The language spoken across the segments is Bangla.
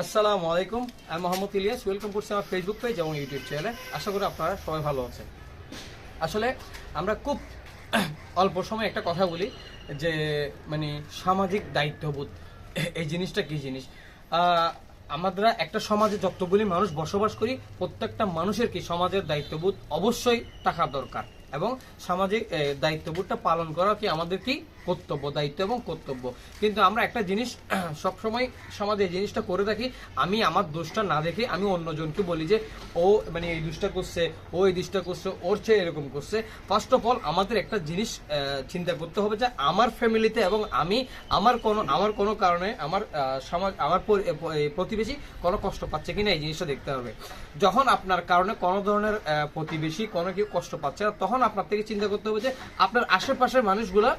আসসালামু আলাইকুম, আমি মোহাম্মদ ইলিয়াস ওয়েলকাম করছি আমার ফেসবুক পেজ এবং ইউটিউব চ্যানেলে আশা করি আপনারা সবাই ভালো আছেন। আসলে আমরা খুব অল্প সময় একটা কথা বলি যে মানে সামাজিক দায়িত্ববোধ, এই জিনিসটা কি জিনিস? আমরা একটা সমাজে যতগুলি মানুষ বসবাস করি, প্রত্যেকটা মানুষের কি সমাজের দায়িত্ববোধ অবশ্যই থাকা দরকার। এবং সামাজিক দায়িত্ববোধটা পালন করা কি আমাদের কি কর্তব্য, দায়িত্ব এবং কর্তব্য। কিন্তু আমরা একটা জিনিস সবসময় সমাজে এই জিনিসটা করে থাকি, আমি আমার দোষটা না দেখে আমি অন্যজনকে বলি যে, ও মানে এই দোষটা করছে, ও এই দোষটা করছে, ওর চেয়ে এরকম করছে। ফার্স্ট অফ অল আমাদের একটা জিনিস চিন্তা করতে হবে যে, আমার ফ্যামিলিতে এবং আমি, আমার কোনো আমার কোনো কারণে আমার সমাজ, আমার প্রতিবেশী কোনো কষ্ট পাচ্ছে কিনা এই জিনিসটা দেখতে হবে। যখন আপনার কারণে কোনো ধরনের প্রতিবেশী কোনো কেউ কষ্ট পাচ্ছে না, তখন আপনার থেকে চিন্তা করতে হবে যে আপনার আশেপাশের মানুষগুলো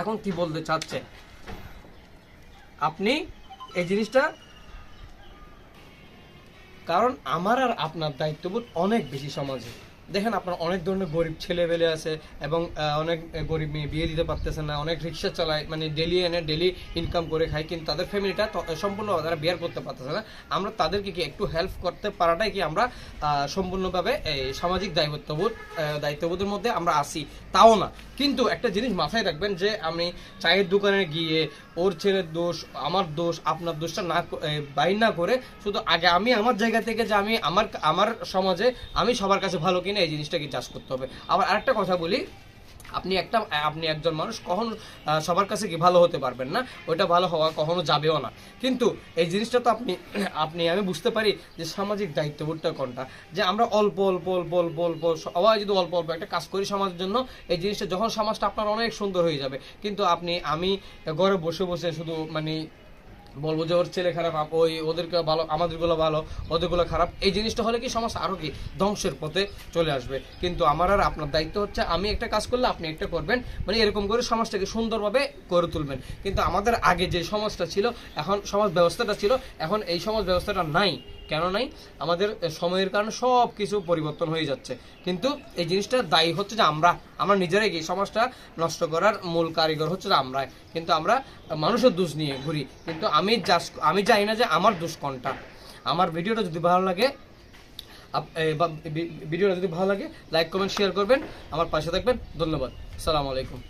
এখন কি বলতে চাচ্ছে। আপনি এই জিনিসটা কারণ আমার আর আপনার দায়িত্ববোধ অনেক বেশি সমাজে। দেখেন আপনার অনেক ধরনের গরিব ছেলে পেলে আছে এবং অনেক গরিব মেয়ে বিয়ে দিতে পারতেছে না, অনেক রিক্সা চালায় মানে ডেলি এনে ডেলি ইনকাম করে খায়, কিন্তু তাদের ফ্যামিলিটা সম্পূর্ণ তারা বিয়ার করতে পারতেছে না। আমরা তাদেরকে কি একটু হেল্প করতে পারাটাই কি আমরা সম্পূর্ণভাবে এই সামাজিক দায়িত্ববোধ দায়িত্ববোধের মধ্যে আমরা আসি তাও না। কিন্তু একটা জিনিস মাথায় রাখবেন যে আমি চায়ের দোকানে গিয়ে ওর ছেলের দোষ, আমার দোষ, আপনার দোষটা না বাইর না করে, শুধু আগে আমি আমার জায়গা থেকে যে আমি আমার আমার সমাজে আমি সবার কাছে ভালো কিনা এই জিনিসটাকে চাষ করতে হবে। আবার আরেকটা কথা বলি, আপনি একটা, আপনি একজন মানুষ, কখনো সবার কাছে কি ভালো হতে পারবেন না? ওইটা ভালো হওয়া কখনো যাবেও না। কিন্তু এই জিনিসটা তো আপনি আপনি, আমি বুঝতে পারি যে সামাজিক দায়িত্ববোধটা কোনটা? যে আমরা অল্প অল্প অল্প অল্প অল্প, সবাই যদি অল্প অল্প একটা কাজ করি সমাজের জন্য, এই জিনিসটা, যখন সমাজটা আপনার অনেক সুন্দর হয়ে যাবে। কিন্তু আপনি, আমি ঘরে বসে বসে শুধু মানে বলব যে ওর ছেলে খারাপ ওই ওদেরকে ভালো, আমাদেরগুলো ভালো, ওদেরগুলো খারাপ। এই জিনিসটা হলে কি সমাজ আরও কি ধ্বংসের পথে চলে আসবে? কিন্তু আমার আর আপনার দায়িত্ব হচ্ছে, আমি একটা কাজ করলে আপনি একটা করবেন মানে এরকম করে সমাজটাকে সুন্দরভাবে করে তুলবেন। কিন্তু আমাদের আগে যে সমাজটা ছিল, এখন সমাজ ব্যবস্থাটা ছিল, এখন এই সমাজ ব্যবস্থাটা নাই। কেন নাই? আমাদের সময়ের কারণে সব কিছু পরিবর্তন হয়ে যাচ্ছে। কিন্তু এই জিনিসটা দায়ী হচ্ছে যে আমরা আমরা নিজেরাই কি সমাজটা নষ্ট করার মূল কারিগর হচ্ছে যে আমরা কিন্তু আমরা মানুষের দোষ নিয়ে ঘুরি। কিন্তু আমি জাস্ট আমি জানি না যে আমার দোষ কোনটা। আমার ভিডিওটা যদি ভালো লাগে ভিডিওটা যদি ভালো লাগে, লাইক, কমেন্ট, শেয়ার করবেন। আমার পাশে থাকবেন। ধন্যবাদ। আসসালামু আলাইকুম।